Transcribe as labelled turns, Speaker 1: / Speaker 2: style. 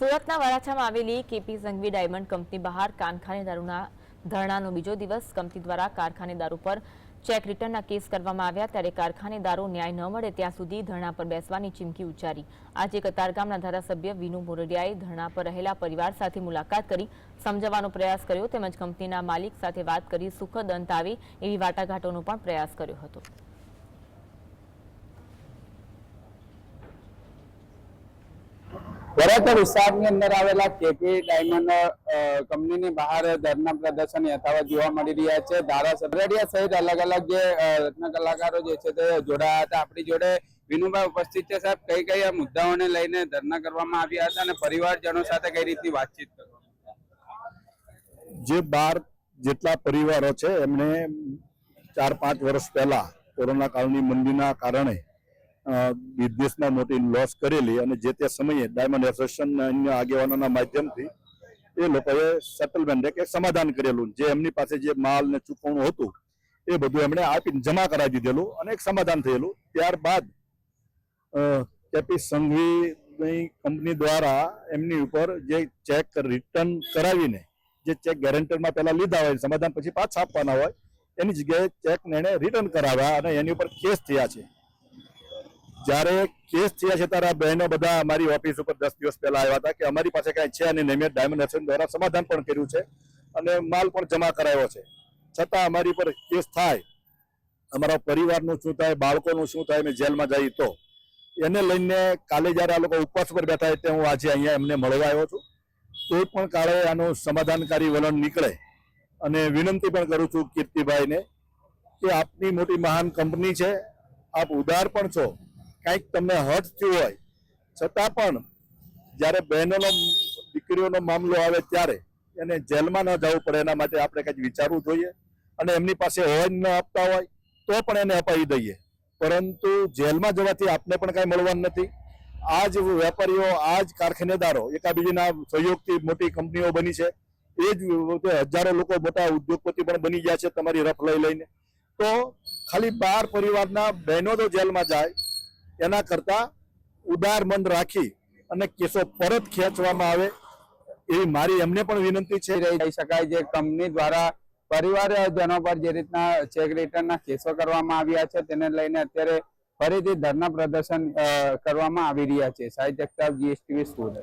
Speaker 1: સુરતના વરાછામાં આવેલી KP Sanghvi diamond company બહાર કારખાનેદારોના ધરણાનો બીજો દિવસ કંપની દ્વારા કારખાનેદારો પર ચેક રિટર્નના કેસ કરવામાં આવ્યા ત્યારે કારખાનેદારો ન્યાય ન મળે ત્યાં સુધી ધરણા પર બેસવાની ચીમકી ઉચ્ચારી. આજે કતારગામના ધારાસભ્ય વિનુ મોરડિયાએ ધરણા પર રહેલા પરિવાર સાથે મુલાકાત કરી સમજાવવાનો પ્રયાસ કર્યો તેમજ કંપનીના માલિક સાથે વાત કરી સુખદ અંત આવે એવી વાટાઘાટોનો પણ પ્રયાસ કર્યો હતો.
Speaker 2: વરાછા વિસ્તારની અંદર આવેલા કેપી ડાયમંડ કંપનીની બહાર ધરના પ્રદર્શન યથાવત જોવા મળી રહ્યા છે. ધારાસભ્ય સહિત અલગ અલગ જે રત્ન કલાકારો જે છે તે જોડાયા હતા. આપણી જોડે વિનુભાઈ ઉપસ્થિત છે. સાહેબ, કઈ કઈ મુદ્દાઓને લઈને ધરના કરવામાં આવ્યા હતા અને પરિવારજનો સાથે કઈ રીતની વાતચીત કરવામાં
Speaker 3: જે બાર જેટલા પરિવારો છે, એમણે ચાર પાંચ વર્ષ પહેલા કોરોના કાળની મંદીના કારણે બિઝનેસમાં મોટી લોસ કરેલી અને જે તે સમયે ડાયમંડ એસોસિએશન અને અન્ય આગેવાનોના માધ્યમથી એ લોકોએ સેટલમેન્ટ કે સમાધાન કરેલું. જે એમની પાસે જે માલ ને ચૂકવણું હતું, એ બધું એમણે આપીને જમા કરાવી દીધેલું અને એક સમાધાન થયેલું. ત્યારબાદ કેપી સંઘવીની કંપની દ્વારા એમની ઉપર જે ચેક રિટર્ન કરાવીને, જે ચેક ગેરંટરમાં પહેલા લીધા હોય, સમાધાન પછી પાછા આપવાના હોય, એની જગ્યાએ ચેકને એને રિટર્ન કરાવ્યા અને એની ઉપર કેસ થયા છે. જ્યારે કેસ થયા છે ત્યારે બહેનો બધા અમારી ઓફિસ ઉપર દસ દિવસ પહેલા આવ્યા હતા કે અમારી પાસે કાંઈ છે અને મેં ડાયમંડ એસન દ્વારા સમાધાન પણ કર્યું છે અને માલ પણ જમા કરાયો છે. છતાં અમારી પર કેસ થાય, અમારા પરિવારનું શું થાય, બાળકોનું શું થાય, અમે જેલમાં જઈએ તો. એને લઈને કાલે જ્યારે આ લોકો ઉપવાસ પર બેઠા એટલે હું આજે અહીંયા એમને મળવા આવ્યો છું. કોઈ પણ કાળે આનું સમાધાનકારી વલણ નીકળે અને વિનંતી પણ કરું છું કીર્તિભાઈને કે આપની મોટી મહાન કંપની છે, આપ ઉદાર પણ છો. કંઈક તમને હર્ટ થયું હોય, છતાં પણ જ્યારે બહેનોનો દીકરીઓનો મામલો આવે ત્યારે એને જેલમાં ન જવું પડે, એના માટે આપણે કંઈક વિચારવું જોઈએ અને એમની પાસે હોય ન આપતા હોય, તો પણ એને અપાવી દઈએ. પરંતુ જેલમાં જવાથી આપને પણ કાંઈ મળવાનું નથી. આ જ વેપારીઓ, આ જ કારખાનેદારો એકાબીજીના સહયોગથી મોટી કંપનીઓ બની છે. એ જ હજારો લોકો મોટા ઉદ્યોગપતિ પણ બની ગયા છે તમારી રફ લઈ લઈને. તો ખાલી બાર પરિવારના બહેનો તો જેલમાં જાય એના કરતા ઉદાર મન રાખી અને કેસો પરત ખેંચવામાં આવે એવી મારી એમને પણ વિનંતી છે.
Speaker 2: રહી શકાય જે કંપની દ્વારા પરિવારજનો પર જે રીતના ચેક રિટર્નના કેસો કરવામાં આવ્યા છે, તેને લઈને અત્યારે ફરીથી ધરના પ્રદર્શન કરવામાં આવી રહ્યા છે. સાહિત્ય જગતાપ જીએસટીવી, સુરત.